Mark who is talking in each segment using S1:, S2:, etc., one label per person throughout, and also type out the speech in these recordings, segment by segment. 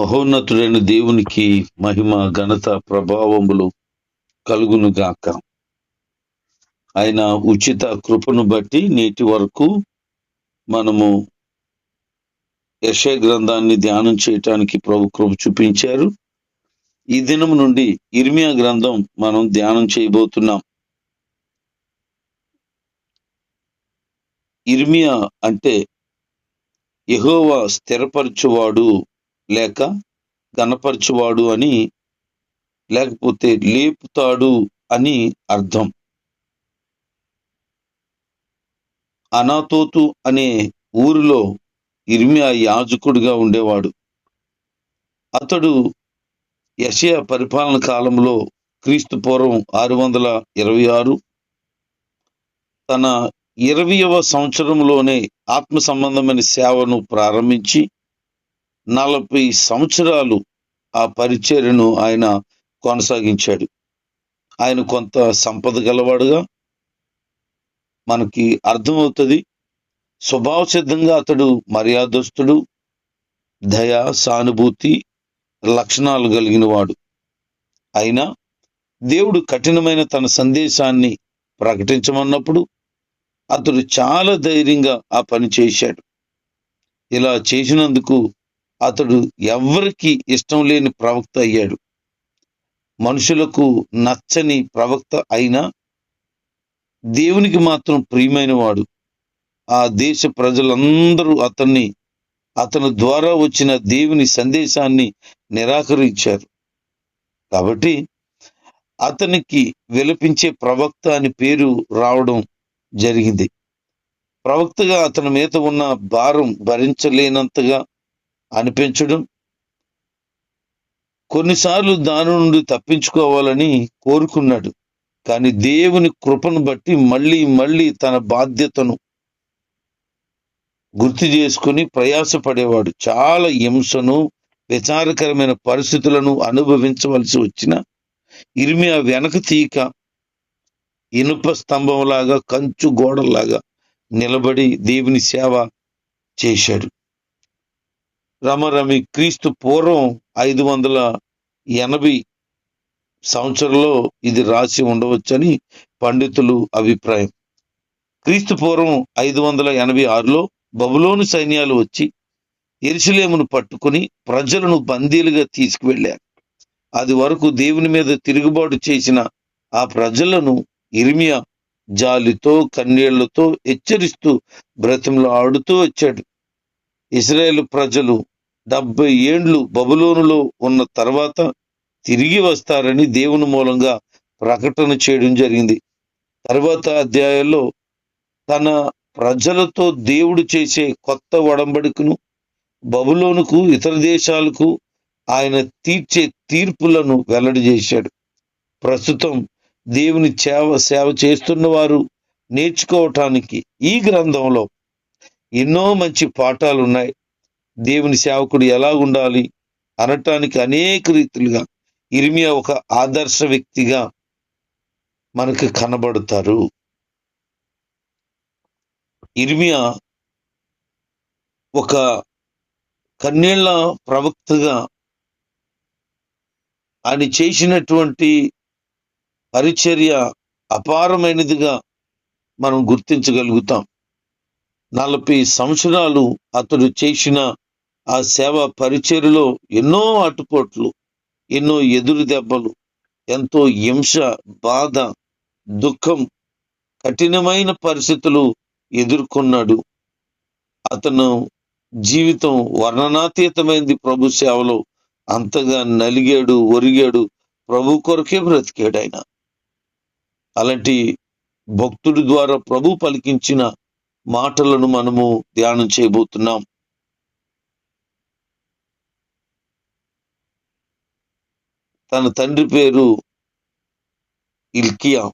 S1: మహోన్నతుడైన దేవునికి మహిమ ఘనత ప్రభావములు కలుగును గాక ఆయన ఉచిత కృపను బట్టి నేటి వరకు మనము యశయ గ్రంథాన్ని ధ్యానం చేయటానికి ప్రభు కృప చూపించారు. ఈ దినం నుండి ఇర్మియా గ్రంథం మనం ధ్యానం చేయబోతున్నాం. ఇర్మియా అంటే యహోవా స్థిరపరచువాడు లేక గనపరచువాడు అని లేకపోతే లేపుతాడు అని అర్థం. అనాతోతు అనే ఊరిలో ఇర్మియా యాజకుడిగా ఉండేవాడు. అతడు యషయ పరిపాలన కాలంలో క్రీస్తు పూర్వం ఆరు వందల ఇరవై ఆరు తన ఇరవయవ సంవత్సరంలోనే ఆత్మ సంబంధమైన సేవను ప్రారంభించి నలభై సంవత్సరాలు ఆ పరిచర్యను ఆయన కొనసాగించాడు. ఆయన కొంత సంపద గలవాడుగా మనకి అర్థమవుతుంది. స్వభావ సిద్ధంగా అతడు మర్యాదస్తుడు దయ సానుభూతి లక్షణాలు కలిగిన వాడు అయినా దేవుడు కఠినమైన తన సందేశాన్ని ప్రకటించమన్నప్పుడు అతడు చాలా ధైర్యంగా ఆ పని చేశాడు. ఇలా చేసినందుకు అతడు ఎవరికి ఇష్టం లేని ప్రవక్త అయ్యాడు. మనుషులకు నచ్చని ప్రవక్త అయినా దేవునికి మాత్రం ప్రియమైన వాడు ఆ దేశ ప్రజలందరూ అతన్ని అతని ద్వారా వచ్చిన దేవుని సందేశాన్ని నిరాకరించారు. కాబట్టి అతనికి విలపించే ప్రవక్త అని పేరు రావడం జరిగింది. ప్రవక్తగా అతని మీద ఉన్న భారం భరించలేనంతగా అనిపించడం. కొన్నిసార్లు దాని నుండి తప్పించుకోవాలని కోరుకున్నాడు. కానీ దేవుని కృపను బట్టి మళ్ళీ మళ్ళీ తన బాధ్యతను గుర్తు చేసుకుని ప్రయాసపడేవాడు. చాలా హింసను విచారకరమైన పరిస్థితులను అనుభవించవలసి వచ్చిన ఇర్మియా వెనక తీక ఇనుప స్తంభంలాగా కంచు గోడలాగా నిలబడి దేవుని సేవ చేశాడు. రమరమి క్రీస్తు పూర్వం ఐదు వందల ఎనభై సంవత్సరంలో ఇది రాసి ఉండవచ్చని పండితులు అభిప్రాయం. క్రీస్తు పూర్వం ఐదు వందల ఎనభై ఆరులో బబులోను సైన్యాలు వచ్చి ఎరుసలేమును పట్టుకుని ప్రజలను బందీలుగా తీసుకువెళ్ళారు. అది వరకు దేవుని మీద తిరుగుబాటు చేసిన ఆ ప్రజలను ఇర్మియా జాలితో కన్నీళ్ళతో హెచ్చరిస్తూ బ్రతిమలు ఆడుతూ వచ్చాడు. ఇస్రాయేల్ ప్రజలు డెబ్బై ఏండ్లు బబులోనులో ఉన్న తర్వాత తిరిగి వస్తారని దేవుని మూలంగా ప్రకటన చేయడం జరిగింది. తర్వాత అధ్యాయంలో తన ప్రజలతో దేవుడు చేసే కొత్త ఒడంబడికను బబులోనుకు ఇతర దేశాలకు ఆయన తీర్చే తీర్పులను వెల్లడి చేశాడు ప్రస్తుతం దేవుని సేవ సేవ చేస్తున్న వారు నేర్చుకోవటానికి ఈ గ్రంథంలో ఎన్నో మంచి పాఠాలు ఉన్నాయి దేవుని సేవకుడు ఎలా ఉండాలి అనటానికి అనేక రీతులుగా ఇర్మియా ఒక ఆదర్శ వ్యక్తిగా మనకు కనబడతారు. ఇర్మియా ఒక కన్నీళ్ళ ప్రవక్తగా ఆయన చేసినటువంటి పరిచర్య అపారమైనదిగా మనం గుర్తించగలుగుతాం. నలభై సంవత్సరాలు అతడు చేసిన ఆ సేవ పరిచర్యలో ఎన్నో అటుపోట్లు ఎన్నో ఎదురు దెబ్బలు ఎంతో హింస బాధ దుఃఖం కఠినమైన పరిస్థితులు ఎదుర్కొన్నాడు. అతను జీవితం వర్ణనాతీతమైంది ప్రభు సేవలో. అంతగా నలిగాడు ఒరిగాడు ప్రభు కొరకే బ్రతికాడు ఆయన. అలాంటి భక్తుడి ద్వారా ప్రభు పలికించిన మాటలను మనము ధ్యానం చేయబోతున్నాం. తన తండ్రి పేరు ఇల్కియా.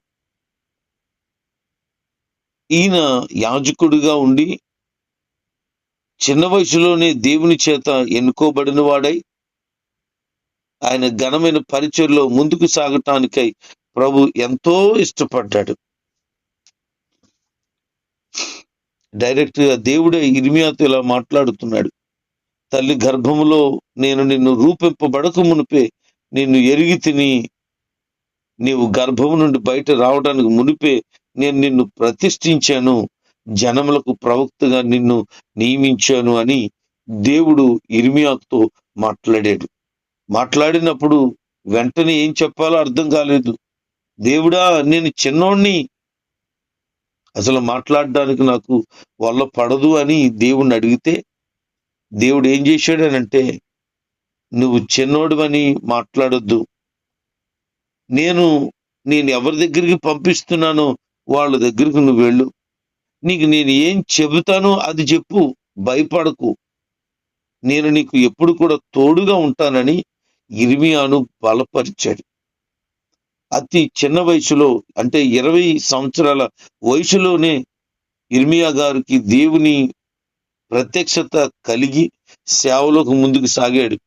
S1: ఈయన యాజకుడిగా ఉండి చిన్న వయసులోనే దేవుని చేత ఎన్నుకోబడిన వాడై ఆయన ఘనమైన పరిచయలో ముందుకు సాగటానికై ప్రభు ఎంతో ఇష్టపడ్డాడు. డైరెక్ట్గా దేవుడే ఇర్మియాతో ఇలా మాట్లాడుతున్నాడు. తల్లి గర్భములో నేను నిన్ను రూపింపబడక మునిపే నిన్ను ఎరిగి తిని నీవు గర్భం నుండి బయట రావడానికి మునిపే నేను నిన్ను ప్రతిష్ఠించాను. జనములకు ప్రవక్తగా నిన్ను నియమించాను అని దేవుడు ఇర్మియాతో మాట్లాడాడు. మాట్లాడినప్పుడు వెంటనే ఏం చెప్పాలో అర్థం కాలేదు. దేవుడా నేను చిన్నోణ్ణి. అసలు మాట్లాడడానికి నాకు వల్ల పడదు అని దేవుణ్ణి అడిగితే దేవుడు ఏం చేశాడనంటే నువ్వు చిన్నోడువని మాట్లాడొద్దు. నేను నేను ఎవరి దగ్గరికి పంపిస్తున్నానో వాళ్ళ దగ్గరికి నువ్వు వెళ్ళు. నీకు నేను ఏం చెబుతానో అది చెప్పు భయపడకు. నేను నీకు ఎప్పుడు కూడా తోడుగా ఉంటానని ఇర్మియాను బలపరిచాడు. అతి చిన్న వయసులో అంటే ఇరవై సంవత్సరాల వయసులోనే ఇర్మియా గారికి దేవుని ప్రత్యక్షత కలిగి సేవలోకి ముందుకు సాగాడు.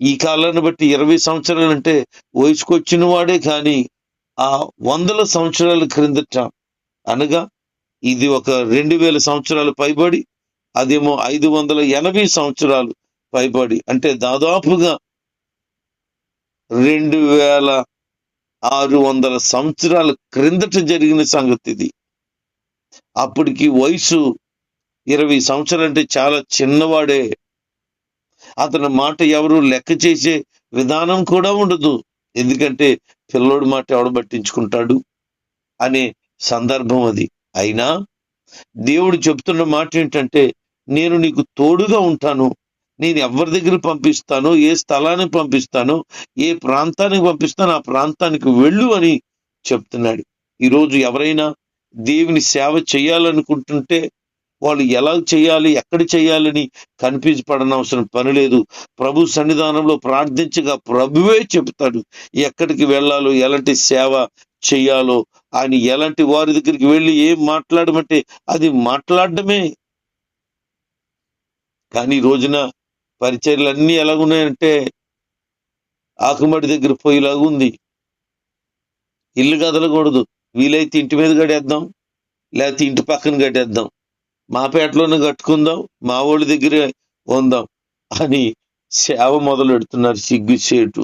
S1: ఈ కాలాన్ని బట్టి ఇరవై సంవత్సరాలు అంటే వయసుకొచ్చిన వాడే కానీ ఆ వందల సంవత్సరాల క్రిందట అనగా ఇది ఒక రెండు వేల సంవత్సరాలు పైబడి అదేమో ఐదు వందల ఎనభై సంవత్సరాలు పైబడి. అంటే దాదాపుగా రెండు వేల ఆరు వందల సంవత్సరాల క్రిందట జరిగిన సంగతి ఇది. అప్పటికి వయసు ఇరవై సంవత్సరాలు అంటే చాలా చిన్నవాడే. అతని మాట ఎవరు లెక్క చేసే విధానం కూడా ఉండదు. ఎందుకంటే పిల్లోడి మాట ఎవడు పట్టించుకుంటాడు? అనే సందర్భం అది. అయినా దేవుడు చెప్తున్న మాట ఏంటంటే నేను నీకు తోడుగా ఉంటాను. నేను ఎవరి దగ్గర పంపిస్తాను ఏ స్థలానికి పంపిస్తాను ఏ ప్రాంతానికి పంపిస్తాను ఆ ప్రాంతానికి వెళ్ళు అని చెప్తున్నాడు. ఈరోజు ఎవరైనా దేవుని సేవ చేయాలనుకుంటుంటే వాళ్ళు ఎలా చేయాలి ఎక్కడ చేయాలని కన్ఫ్యూజ్ పడనవసరం పని లేదు. ప్రభు సన్నిధానంలో ప్రార్థించగా ప్రభువే చెప్తాడు ఎక్కడికి వెళ్ళాలో ఎలాంటి సేవ చేయాలో ఆయన ఎలాంటి వారి దగ్గరికి వెళ్ళి ఏం మాట్లాడమంటే అది మాట్లాడమే కానీ రోజున పరిచర్లు అన్నీ ఎలాగున్నాయంటే ఆకుమడి దగ్గర పోయేలాగా ఉంది. ఇల్లు కదలకూడదు. వీలైతే ఇంటి మీద గడేద్దాం లేకపోతే ఇంటి పక్కన గడేద్దాం మా పేటలోనే కట్టుకుందాం మా వాళ్ళ దగ్గరే ఉందాం అని సేవ మొదలు పెడుతున్నారు సిగ్గుచేటు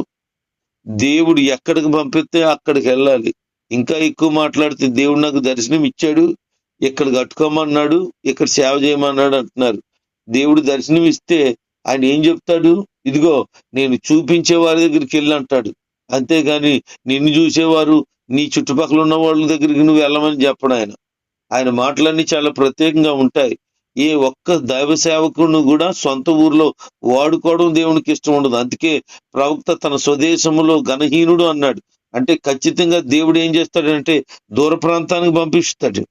S1: దేవుడు ఎక్కడికి పంపిస్తే అక్కడికి వెళ్ళాలి. ఇంకా ఎక్కువ మాట్లాడితే దేవుడు నాకు దర్శనం ఇచ్చాడు ఇక్కడ కట్టుకోమన్నాడు ఇక్కడ సేవ చేయమన్నాడు అంటున్నారు. దేవుడు దర్శనం ఇస్తే ఆయన ఏం చెప్తాడు? ఇదిగో నేను చూపించే వారి దగ్గరికి వెళ్ళి అంటాడు. అంతేగాని నిన్ను చూసేవారు నీ చుట్టుపక్కల ఉన్న వాళ్ళ దగ్గరికి నువ్వు వెళ్ళమని చెప్పడం ఆయన. ఆయన మాటలన్నీ చాలా ప్రత్యేకంగా ఉంటాయి. ఏ ఒక్క దైవ సేవకును కూడా సొంత ఊర్లో వాడుకోవడం దేవునికి ఇష్టం ఉండదు. అందుకే ప్రవక్త తన స్వదేశములో ఘనహీనుడు అన్నాడు. అంటే ఖచ్చితంగా దేవుడు ఏం చేస్తాడంటే దూర ప్రాంతానికి పంపిస్తాడు.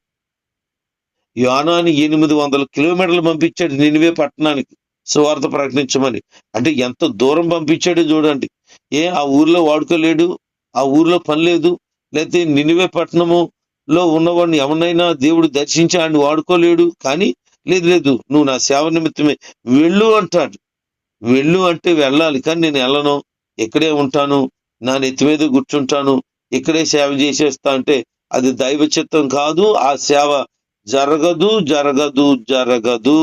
S1: యానాని ఎనిమిది వందల కిలోమీటర్లు పంపించాడు నినివే పట్టణానికి సువార్త ప్రకటించమని. అంటే ఎంత దూరం పంపించాడో చూడండి. ఏ ఆ ఊర్లో వాడుకోలేడు ఆ ఊర్లో పని లేదు లేకపోతే నినివే పట్టణము లో ఉన్నవాడిని ఎవరినైనా దేవుడు దర్శించి ఆయన వాడుకోలేడు కానీ లేదు లేదు నువ్వు నా సేవ నిమిత్తమే. వెళ్ళు అంటాడు. వెళ్ళు అంటే వెళ్ళాలి కానీ నేను వెళ్ళను. ఇక్కడే ఉంటాను నా నెత్తి మీద కూర్చుంటాను ఇక్కడే సేవ చేసేస్తా అంటే అది దైవ చిత్తం కాదు ఆ సేవ జరగదు జరగదు జరగదు.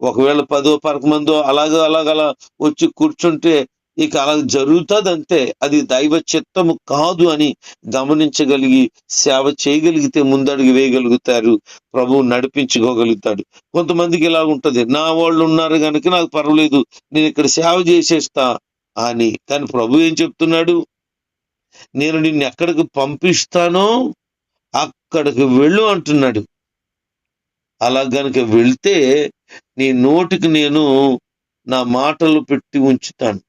S1: ఒకవేళ పదో పరక మందో అలాగ అలాగలా వచ్చి కూర్చుంటే ఇక అలా జరుగుతుందంటే అది దైవ చిత్తము కాదు అని గమనించగలిగి సేవ చేయగలిగితే ముందడుగు వేయగలుగుతారు ప్రభువు నడిపించుకోగలుగుతాడు. కొంతమందికి ఇలా ఉంటుంది నా వాళ్ళు ఉన్నారు కనుక నాకు పర్వాలేదు నేను ఇక్కడ సేవ చేసేస్తా అని. కానీ ప్రభు ఏం చెప్తున్నాడు? నేను నిన్ను ఎక్కడికి పంపిస్తానో అక్కడికి వెళ్ళు అంటున్నాడు. అలా గనుక వెళ్తే నీ నోటికి నేను నా మాటలు పెట్టి ఉంచుతాను.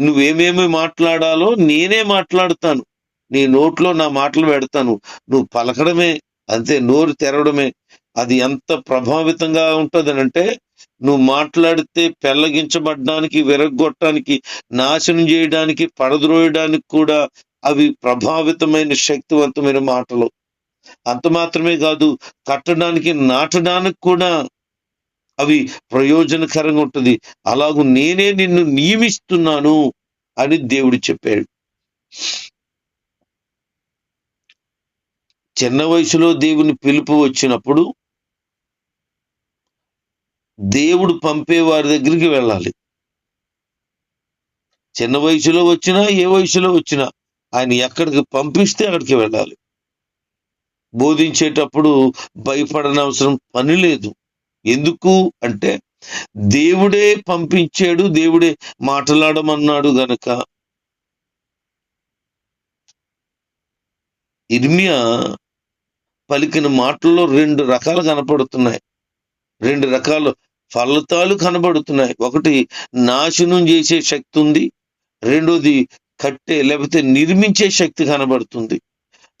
S1: నువ్వేమేమి మాట్లాడాలో నేనే మాట్లాడతాను. నీ నోట్లో నా మాటలు పెడతాను. నువ్వు పలకడమే అంతే నోరు తెరవడమే. అది ఎంత ప్రభావితంగా ఉంటుందనంటే నువ్వు మాట్లాడితే పెళ్ళగించబడ్డానికి విరగొట్టడానికి నాశనం చేయడానికి పడద్రోయడానికి కూడా అవి ప్రభావితమైన శక్తివంతమైన మాటలు. అంత మాత్రమే కాదు కట్టడానికి నాటడానికి కూడా అవి ప్రయోజనకరంగా ఉంటుంది. అలాగూ నేనే నిన్ను నియమిస్తున్నాను అని దేవుడు చెప్పాడు. చిన్న వయసులో దేవుని పిలుపు వచ్చినప్పుడు దేవుడు పంపే వారి దగ్గరికి వెళ్ళాలి. చిన్న వయసులో వచ్చినా ఏ వయసులో వచ్చినా ఆయన ఎక్కడికి పంపిస్తే అక్కడికి వెళ్ళాలి. బోధించేటప్పుడు భయపడనవసరం పని లేదు. ఎందుకు అంటే దేవుడే పంపించాడు దేవుడే మాట్లాడమన్నాడు గనక. ఇర్మియా పలికిన మాటల్లో రెండు రకాలు కనపడుతున్నాయి. రెండు రకాలు ఫలితాలు కనబడుతున్నాయి. ఒకటి నాశనం చేసే శక్తి ఉంది. రెండోది కట్టే లేకపోతే నిర్మించే శక్తి కనబడుతుంది.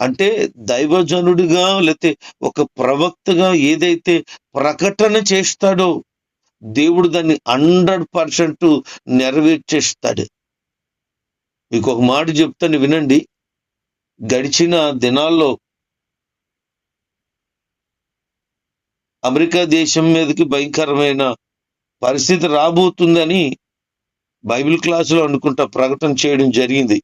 S1: అంటే దైవజనుడిగా లేకపోతే ఒక ప్రవక్తగా ఏదైతే ప్రకటన చేస్తాడో దేవుడు దాన్ని హండ్రెడ్ పర్సెంట్ నెరవేర్చేస్తాడు మీకు ఒక మాట చెప్తాను వినండి. గడిచిన దినాల్లో అమెరికా దేశం మీదకి భయంకరమైన పరిస్థితి రాబోతుందని బైబిల్ క్లాసులో అనుకుంటా ప్రకటన చేయడం జరిగింది.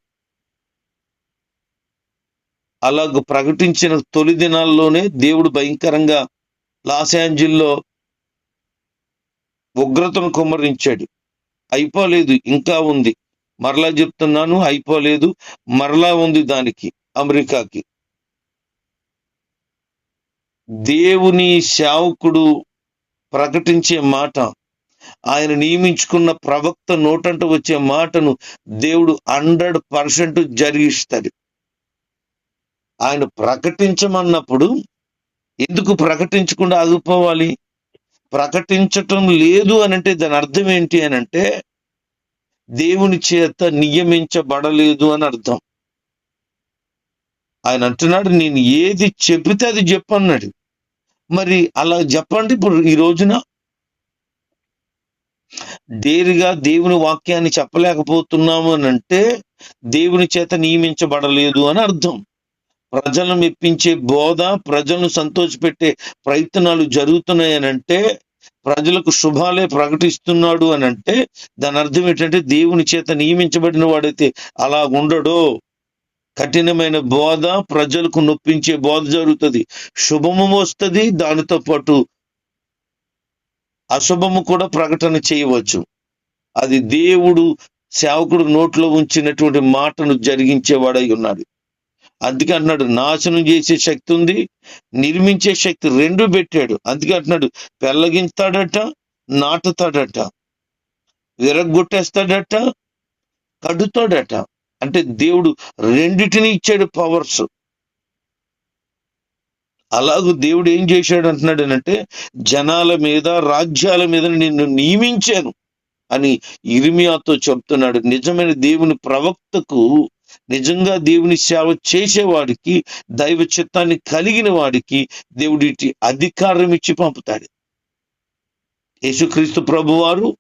S1: అలాగ ప్రకటించిన తొలి దినాల్లోనే దేవుడు భయంకరంగా లాస్ ఏంజిల్లో ఉగ్రతను కుమ్మరించాడు. అయిపోలేదు ఇంకా ఉంది. మరలా చెప్తున్నాను అయిపోలేదు మరలా ఉంది దానికి అమెరికాకి. దేవుని సేవకుడు ప్రకటించే మాట ఆయన నియమించుకున్న ప్రవక్త నోటంట వచ్చే మాటను దేవుడు హండ్రెడ్ పర్సెంట్ జరిగిస్తాడు. ఆయన ప్రకటించమన్నప్పుడు ఎందుకు ప్రకటించకుండా ఆగిపోవాలి? ప్రకటించటం లేదు అని అంటే దాని అర్థం ఏంటి అని అంటే దేవుని చేత నియమించబడలేదు అని అర్థం. ఆయన అంటున్నాడు నేను ఏది చెబితే అది చెప్పన్నాడు. మరి అలా చెప్పండి ఇప్పుడు ఈ రోజున. డేరిగా దేవుని వాక్యాన్ని చెప్పలేకపోతున్నాము అని అంటే దేవుని చేత నియమించబడలేదు అని అర్థం. ప్రజలను మెప్పించే బోధ ప్రజలను సంతోషపెట్టే ప్రయత్నాలు జరుగుతున్నాయని అంటే ప్రజలకు శుభాలే ప్రకటిస్తున్నాడు అని అంటే దాని అర్థం ఏంటంటే దేవుని చేత నియమించబడిన వాడైతే అలా ఉండడో కఠినమైన బోధ ప్రజలకు నొప్పించే బోధ జరుగుతుంది. శుభము వస్తుంది దానితో పాటు అశుభము కూడా ప్రకటన చేయవచ్చు. అది దేవుడు సేవకుడు నోట్లో ఉంచినటువంటి మాటను జరిగించేవాడై ఉన్నాడు. అందుకే అంటున్నాడు నాశనం చేసే శక్తి ఉంది నిర్మించే శక్తి రెండు పెట్టాడు. అందుకే అంటున్నాడు పెళ్ళగింతాడట నాటుతాడట విరగ్గొట్టేస్తాడట కడుతాడట. అంటే దేవుడు రెండిటిని ఇచ్చాడు పవర్స్ అలాగూ దేవుడు ఏం చేశాడు అంటున్నాడు అంటే జనాల మీద రాజ్యాల మీద నిన్ను నియమించాను అని ఇరిమియాతో చెప్తున్నాడు. నిజమైన దేవుని ప్రవక్తకు నిజంగా దేవుని సేవ చేసేవాడికి దైవ చిత్తాన్ని కలిగిన వాడికి దేవుడి అధికారం ఇచ్చి పంపుతాడు. యేసుక్రీస్తు ప్రభువారు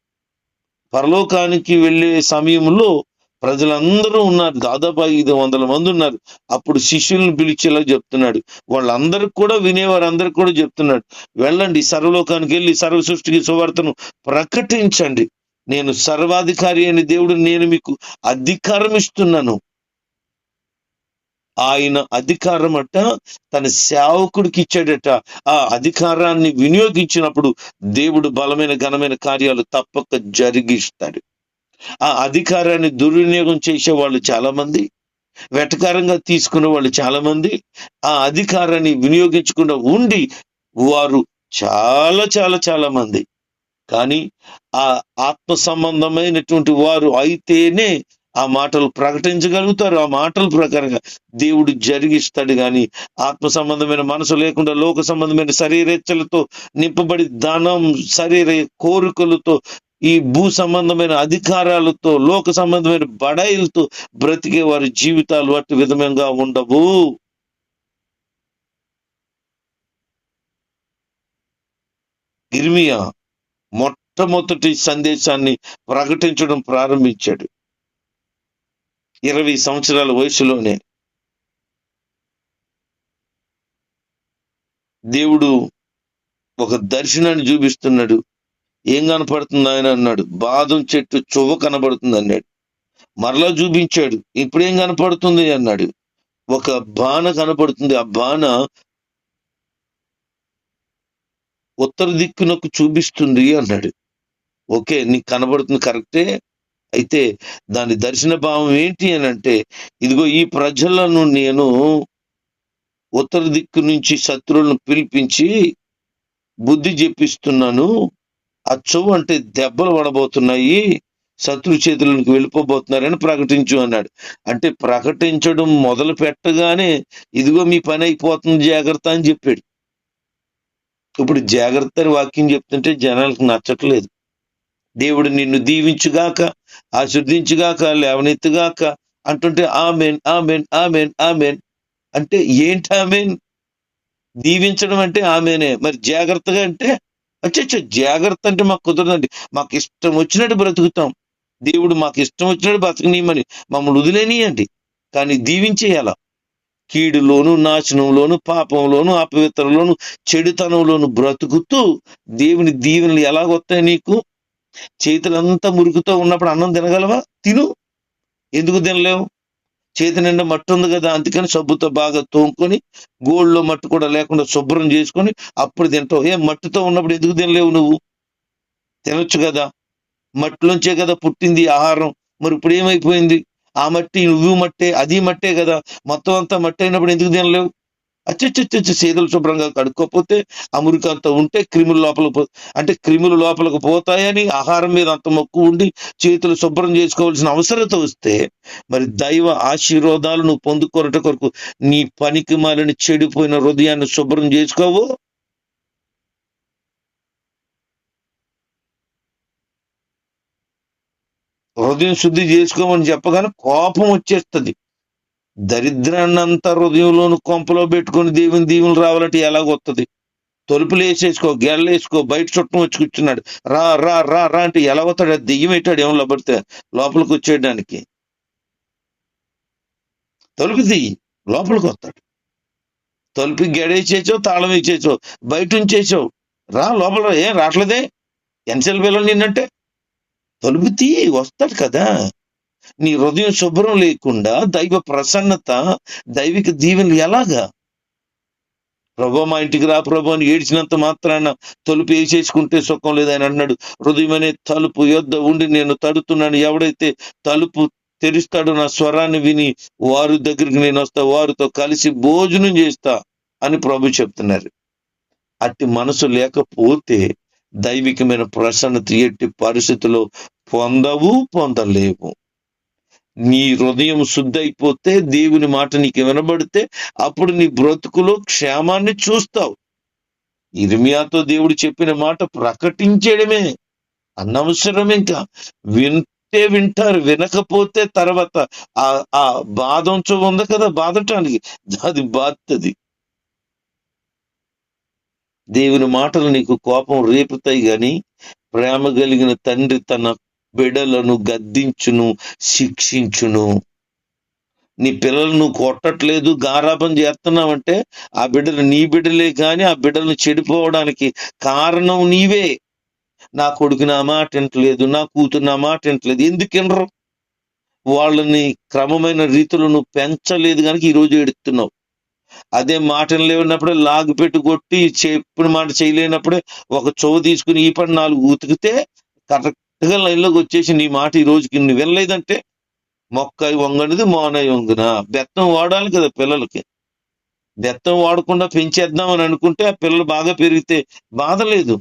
S1: పరలోకానికి వెళ్ళే సమయంలో ప్రజలందరూ ఉన్నారు. దాదాపు ఐదు వందల మంది ఉన్నారు. అప్పుడు శిష్యులను పిలిచేలా చెప్తున్నాడు. వాళ్ళందరికి కూడా వినేవారందరికి కూడా చెప్తున్నాడు. వెళ్ళండి సర్వలోకానికి వెళ్ళి సర్వ సృష్టికి సువార్తను ప్రకటించండి. నేను సర్వాధికారి అయిన దేవుడు నేను మీకు అధికారం ఇస్తున్నాను. ఆయన అధికారం అట తన సేవకుడికి ఇచ్చాడట ఆ అధికారాన్ని వినియోగించినప్పుడు దేవుడు బలమైన ఘనమైన కార్యాలు తప్పక జరిగిస్తాడు. ఆ అధికారాన్ని దుర్వినియోగం చేసే వాళ్ళు చాలా మంది వెటకారంగా తీసుకునే వాళ్ళు చాలా మంది ఆ అధికారాన్ని వినియోగించకుండా ఉండి వారు చాలా చాలా చాలా మంది కానీ ఆ ఆత్మ సంబంధమైనటువంటి వారు అయితేనే ఆ మాటలు ప్రకటించగలుగుతారు. ఆ మాటల ప్రకారంగా దేవుడు జరిగిస్తాడు కానీ ఆత్మ సంబంధమైన మనసు లేకుండా లోక సంబంధమైన శరీరేచ్ఛలతో నింపబడి ధనం శరీర కోరికలతో ఈ భూ సంబంధమైన అధికారాలతో లోక సంబంధమైన బడాయిలతో బ్రతికే వారి జీవితాలు అటు విధంగా ఉండవు. ఇర్మియా మొట్టమొదటి సందేశాన్ని ప్రకటించడం ప్రారంభించాడు. ఇరవై సంవత్సరాల వయసులోనే దేవుడు ఒక దర్శనాన్ని చూపిస్తున్నాడు. ఏం కనపడుతుంది ఆయన అన్నాడు. బాదం చెట్టు చువ్వ కనబడుతుంది అన్నాడు. మరలా చూపించాడు. ఇప్పుడేం కనపడుతుంది అన్నాడు. ఒక బాణ కనపడుతుంది. ఆ బాణ ఉత్తర దిక్కునకు చూపిస్తుంది అన్నాడు. ఓకే నీకు కనబడుతుంది కరెక్టే. అయితే దాని దర్శన భావం ఏంటి అని అంటే ఇదిగో ఈ ప్రజలను నేను ఉత్తర దిక్కు నుంచి శత్రువులను పిలిపించి బుద్ధి చెప్పిస్తున్నాను. అచ్చవు అంటే దెబ్బలు పడబోతున్నాయి శత్రు చేతులకు వెళ్ళిపోబోతున్నారని ప్రకటించు అన్నాడు. అంటే ప్రకటించడం మొదలు పెట్టగానే ఇదిగో మీ పని అయిపోతుంది జాగ్రత్త అని చెప్పాడు. ఇప్పుడు జాగ్రత్త అని వాక్యం చెప్తుంటే జనాలకు నచ్చట్లేదు. దేవుడు నిన్ను దీవించుగాక ఆశీర్దించుగాక లేవనెత్తుగాక అంటుంటే ఆమెన్ ఆమెన్ ఆమెన్ ఆమెన్. అంటే ఏంటి ఆమెన్? దీవించడం అంటే ఆమెనే. మరి జాగ్రత్తగా అంటే అచ్చచ్చ జాగ్రత్త అంటే మాకు కుదరదండి. మాకు ఇష్టం వచ్చినట్టు బ్రతుకుతాం. దేవుడు మాకు ఇష్టం వచ్చినట్టు బ్రతకనీయమని మమ్మల్ని వదిలేనియండి. కానీ దీవించేయాల. కీడులోను నాశనంలోను పాపంలోను అపవిత్రలోను చెడుతనంలోను బ్రతుకుతూ దేవుని దీవెనలు ఎలాగొస్తాయి నీకు? చేతులంతా మురుగుతో ఉన్నప్పుడు అన్నం తినగలవా? తిను. ఎందుకు తినలేవు? చేతి నిండా మట్టి ఉంది కదా అందుకని సబ్బుతో బాగా తోముకొని గోళ్ళలో మట్టి కూడా లేకుండా శుభ్రం చేసుకొని అప్పుడు తింటావు. ఏ మట్టితో ఉన్నప్పుడు ఎందుకు తినలేవు నువ్వు? తినొచ్చు కదా. మట్టిలోంచే కదా పుట్టింది ఆహారం. మరి ఇప్పుడు ఏమైపోయింది? ఆ మట్టి నువ్వు మట్టే అది మట్టే కదా. మొత్తం అంతా మట్టి అయినప్పుడు ఎందుకు తినలేవు? అచ్చచ్చచ్చ చేతులు శుభ్రంగా కడుక్కోపోతే ఆ ఉంటే క్రిములు లోపలికి పో అంటే క్రిములు లోపలికి పోతాయని ఆహారం మీద అంత మక్కువ ఉండి చేతులు శుభ్రం చేసుకోవాల్సిన అవసరత వస్తే మరి దైవ ఆశీర్వాదాలు నువ్వు పొందుకోరట కొరకు నీ పనికి మాలిన చెడిపోయిన హృదయాన్ని శుభ్రం చేసుకోవు. హృదయం శుద్ధి చేసుకోమని చెప్పగానే కోపం వచ్చేస్తుంది. దరిద్రాన్నంతా హృదయంలోను కొంపలో పెట్టుకొని దేవుని దీవులు రావాలంటే ఎలాగొస్తుంది తలుపులు వేసేసుకో గెళ్ళు వేసుకో బయట చుట్టం వచ్చి కూర్చున్నాడు. రా రా రా రా అంటే ఎలా వస్తాడు? దెయ్యం పెట్టాడు ఏమో లోపడితే లోపలికి వచ్చేయడానికి. తలుపు దియ్యి లోపలికి వస్తాడు. తలుపు గెడేసేసావు తాళం వేసేసావు బయట ఉంచేసావు. రా లోపల రా. ఏం రావట్లేదే? ఎన్సెల్ పిల్లలు నిన్నంటే. తలుపు తీ వస్తాడు కదా. నీ హృదయం శుభ్రం లేకుండా దైవ ప్రసన్నత దైవిక దీవెనలు ఎలాగా? ప్రభు మా ఇంటికి రా ప్రభు అని ఏడ్చినంత మాత్రాన తలుపు వేసేసుకుంటే సుఖం లేదని అన్నాడు. హృదయం అనే తలుపు యొద్ద ఉండి నేను తడుతున్నాను. ఎవడైతే తలుపు తెరుస్తాడో నా స్వరాన్ని విని వారి దగ్గరికి నేను వస్తా వారితో కలిసి భోజనం చేస్తా అని ప్రభు చెప్తున్నారు. అట్టి మనసు లేకపోతే దైవికమైన ప్రసన్నత ఎట్టి పరిస్థితిలో పొందవు పొందలేవు. నీ హృదయం శుద్ధైపోతే దేవుని మాట నీకు వినబడితే అప్పుడు నీ బ్రతుకులో క్షేమాన్ని చూస్తావు. ఇర్మియాతో దేవుడు చెప్పిన మాట ప్రకటించడమే. అనవసరం ఇంకా. వింటే వింటారు వినకపోతే తర్వాత ఆ ఆ బాధంచు ఉంది కదా బాధటానికి. అది బాధది. దేవుని మాటలు నీకు కోపం రేపుతాయి గాని ప్రేమ కలిగిన తండ్రి తన బిడలను గద్దించును శిక్షించును. నీ పిల్లలను కొట్టట్లేదు గారాబం చేస్తున్నావంటే ఆ బిడ్డలు నీ బిడ్డలే కానీ ఆ బిడ్డలను చెడిపోవడానికి కారణం నీవే. నా కొడుకు నా మాట వింటలేదు నా కూతురు నా మాట వింటలేదు ఎందుకు వినరు? వాళ్ళని క్రమమైన రీతిలో నువ్వు పెంచలేదు కనుక ఈ రోజు ఎడుతున్నావు అదే మాటలు లేనప్పుడే లాగు పెట్టి కొట్టి చెప్పిన మాట చేయలేనప్పుడే ఒక చెవు తీసుకుని ఈ పని నాలుగు ఉతికితే కరెక్ట్ గా లైన్లోకి వచ్చేసి నీ మాట ఈ రోజుకి నువ్వు వినలేదంటే మొక్క వంగనిది మోనై వంగున? బెత్తం వాడాలి కదా పిల్లలకి. బెత్తం వాడకుండా పెంచేద్దామని అనుకుంటే ఆ పిల్లలు బాగా పెరిగితే బాధ లేదు.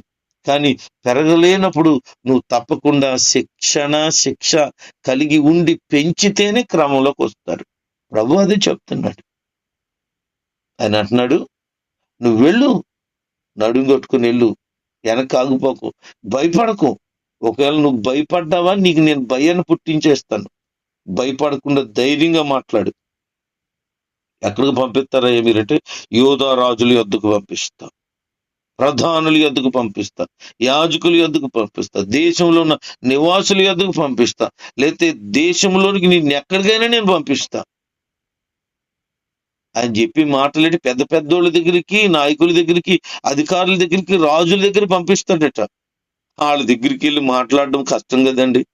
S1: కానీ పెరగలేనప్పుడు నువ్వు తప్పకుండా శిక్షణ శిక్ష కలిగి ఉండి పెంచితేనే క్రమంలోకి వస్తారు. ప్రభు అదే చెప్తున్నాడు. ఆయన అంటున్నాడు నువ్వు వెళ్ళు నడుం కొట్టుకుని వెళ్ళు వెనక ఆగిపోకు భయపడకు ఒకవేళ నువ్వు భయపడ్డావా నీకు నేను భయాన్ని పుట్టించేస్తాను. భయపడకుండా ధైర్యంగా మాట్లాడు. ఎక్కడికి పంపిస్తారా ఏమిరంటే యోధా రాజుల యొద్దకు పంపిస్తా. ప్రధానుల యొద్దకు పంపిస్తా. యాజకుల యొద్దకు పంపిస్తా. దేశంలో ఉన్న నివాసుల యొద్దకు పంపిస్తా. లేకపోతే దేశంలోనికి నేను ఎక్కడికైనా నేను పంపిస్తా. అని చెప్పి మాట్లాడి పెద్ద పెద్దోళ్ళ దగ్గరికి నాయకుల దగ్గరికి అధికారుల దగ్గరికి రాజుల దగ్గర పంపిస్తాడట. వాళ్ళ దగ్గరికి వెళ్ళి మాట్లాడడం కష్టం కదండి.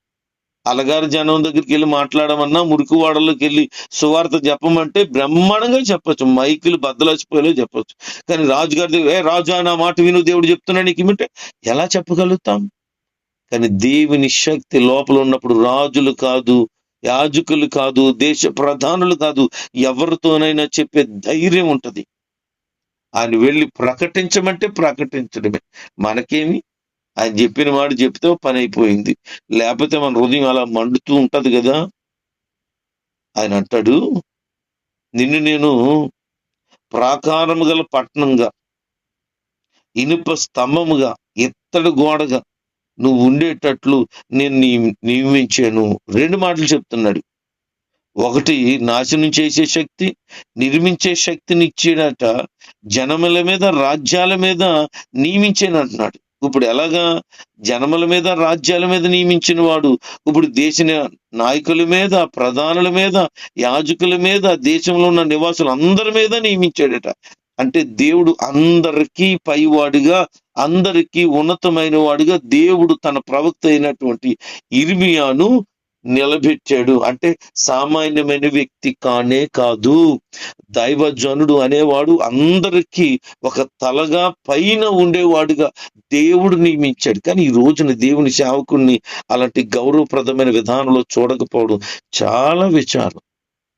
S1: అలగారు జనం దగ్గరికి వెళ్ళి మాట్లాడమన్నా మురికివాడలోకి వెళ్ళి సువార్త చెప్పమంటే బ్రహ్మాండంగా చెప్పొచ్చు. మైకులు బద్దలచ్చిపోయేలో చెప్పొచ్చు. కానీ రాజుగారి దగ్గర ఏ రాజా నా మాట విను దేవుడు చెప్తున్నా నీకు ఇమ్మంటే ఎలా చెప్పగలుగుతాం? కానీ దేవుని శక్తి లోపల ఉన్నప్పుడు రాజులు కాదు యాజకులు కాదు దేశ ప్రధానులు కాదు ఎవరితోనైనా చెప్పే ధైర్యం ఉంటది. ఆయన వెళ్ళి ప్రకటించమంటే ప్రకటించడమే. మనకేమి? ఆయన చెప్పిన మాట చెప్తే పని అయిపోయింది. లేకపోతే మన హృదయం అలా మండుతూ ఉంటది కదా? ఆయన అంటాడు నిన్ను నేను ప్రాకారము గల పట్టణంగా ఇనుప స్తంభముగా ఇత్తడి గోడగా నువ్వు ఉండేటట్లు నేను నియమించాను. రెండు మాటలు చెప్తున్నాడు. ఒకటి నాశనం చేసే శక్తి నిర్మించే శక్తిని ఇచ్చేడట జనముల మీద రాజ్యాల మీద నియమించాను అంటున్నాడు ఇప్పుడు ఎలాగా జనముల మీద రాజ్యాల మీద నియమించిన వాడు ఇప్పుడు దేశ నాయకుల మీద ప్రధానుల మీద యాజకుల మీద దేశంలో ఉన్న నివాసులు అందరి మీద నియమించాడట. అంటే దేవుడు అందరికీ పైవాడిగా అందరికీ ఉన్నతమైన వాడిగా దేవుడు తన ప్రవక్త అయినటువంటి ఇర్మియాను నిలబెట్టాడు. అంటే సామాన్యమైన వ్యక్తి కానే కాదు. దైవజనుడు అనేవాడు అందరికీ ఒక తలగా పైన ఉండేవాడుగా దేవుడు నియమించాడు. కానీ ఈ రోజున దేవుని సేవకుడిని అలాంటి గౌరవప్రదమైన విధానంలో చూడకపోవడం చాలా విచారం.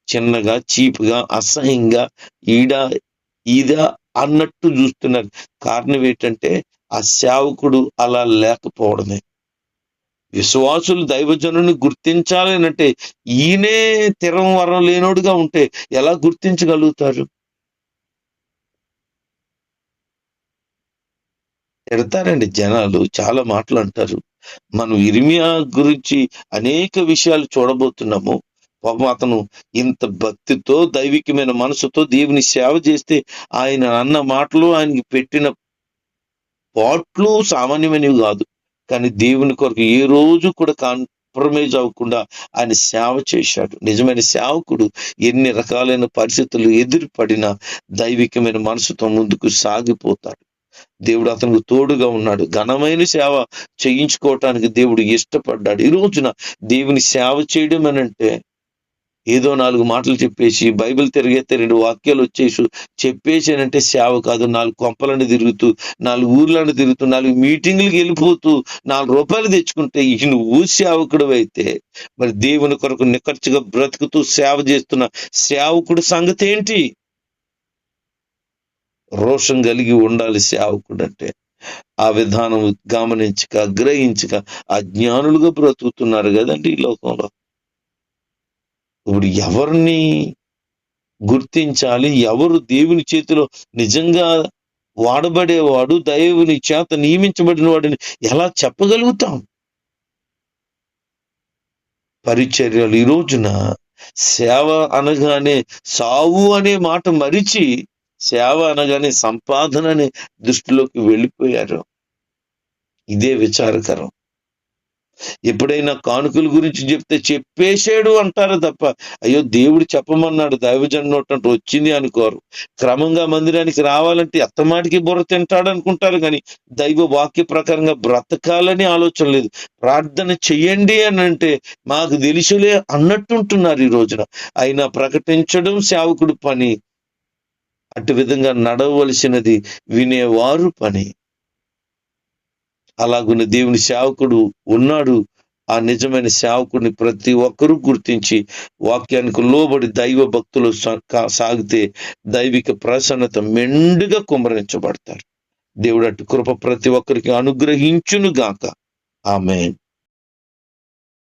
S1: చిన్నగా చీప్గా అసహ్యంగా ఈడ ఈదా అన్నట్టు చూస్తున్నారు. కారణం ఏంటంటే ఆ సేవకుడు అలా లేకపోవడమే. విశ్వాసులు దైవజనుని గుర్తించాలి అంటే ఈయనే తిరం వరం లేనోడుగా ఉంటే ఎలా గుర్తించగలుగుతారు? ఎడతారండి జనాలు చాలా మాటలు అంటారు. మనం ఇరిమియా గురించి అనేక విషయాలు చూడబోతున్నాము. పాపం అతను ఇంత భక్తితో దైవికమైన మనసుతో దేవుని సేవ చేస్తే ఆయన అన్న మాటలు ఆయనకి పెట్టిన పాట్లు సామాన్యమైనవి కాదు. కానీ దేవుని కొరకు ఏ రోజు కూడా కాంప్రమైజ్ అవ్వకుండా ఆయన సేవ చేశాడు. నిజమైన సేవకుడు ఎన్ని రకాలైన పరిస్థితులు ఎదురుపడిన దైవికమైన మనసుతో ముందుకు సాగిపోతాడు. దేవుడు అతనికి తోడుగా ఉన్నాడు. ఘనమైన సేవ చేయించుకోవటానికి దేవుడు ఇష్టపడ్డాడు. ఈ రోజున దేవుని సేవ చేయడం అని అంటే ఏదో నాలుగు మాటలు చెప్పేసి బైబిల్ తిరిగేస్తే రెండు వాక్యాలు వచ్చేసి చెప్పేసానంటే సేవ కాదు. నాలుగు కొంపలను తిరుగుతూ నాలుగు ఊర్లను తిరుగుతూ నాలుగు మీటింగ్లకు వెళ్ళిపోతూ నాలుగు రూపాయలు తెచ్చుకుంటే ఈ నువ్వు సేవకుడు అయితే మరి దేవుని కొరకు నిఖర్చుగా బ్రతుకుతూ సేవ చేస్తున్న సేవకుడు సంగతి ఏంటి? రోషం కలిగి ఉండాలి సేవకుడు అంటే. ఆ విధానం గమనించక గ్రహించక అజ్ఞానులుగా బ్రతుకుతున్నారు కదండి ఈ లోకంలో. ఇప్పుడు ఎవరిని గుర్తించాలి? ఎవరు దేవుని చేతిలో నిజంగా వాడబడేవాడు దైవుని చేత నియమించబడిన వాడిని ఎలా చెప్పగలుగుతాం? పరిచర్యలు ఈ రోజున సేవ అనగానే సావు అనే మాట మరిచి సేవ అనగానే సంపాదన అనే దృష్టిలోకి వెళ్ళిపోయారు. ఇదే విచారకరం. ఎప్పుడైనా కానుకల గురించి చెప్తే చెప్పేశాడు అంటారు తప్ప అయ్యో దేవుడు చెప్పమన్నాడు దైవజన్ నోటంటే వచ్చింది అనుకోరు. క్రమంగా మందిరానికి రావాలంటే ఎత్తమాటికి బుర్ర తింటాడు అనుకుంటారు కానీ దైవ వాక్య ప్రకారంగా బ్రతకాలని ఆలోచన లేదు. ప్రార్థన చెయ్యండి అని అంటే మాకు తెలుసులే అన్నట్టుంటున్నారు ఈ రోజున. అయినా ప్రకటించడం సేవకుడు పని. అటు విధంగా నడవలసినది వినేవారు పని. అలాగున్న దేవుని సేవకుడు ఉన్నాడు. ఆ నిజమైన సేవకుడిని ప్రతి ఒక్కరూ గుర్తించి వాక్యానికి లోబడి దైవ భక్తులు సాగితే దైవిక ప్రసన్నత మెండుగా కుమరించబడతారు దేవుడు అటు కృప ప్రతి ఒక్కరికి అనుగ్రహించును గాక ఆమెన్.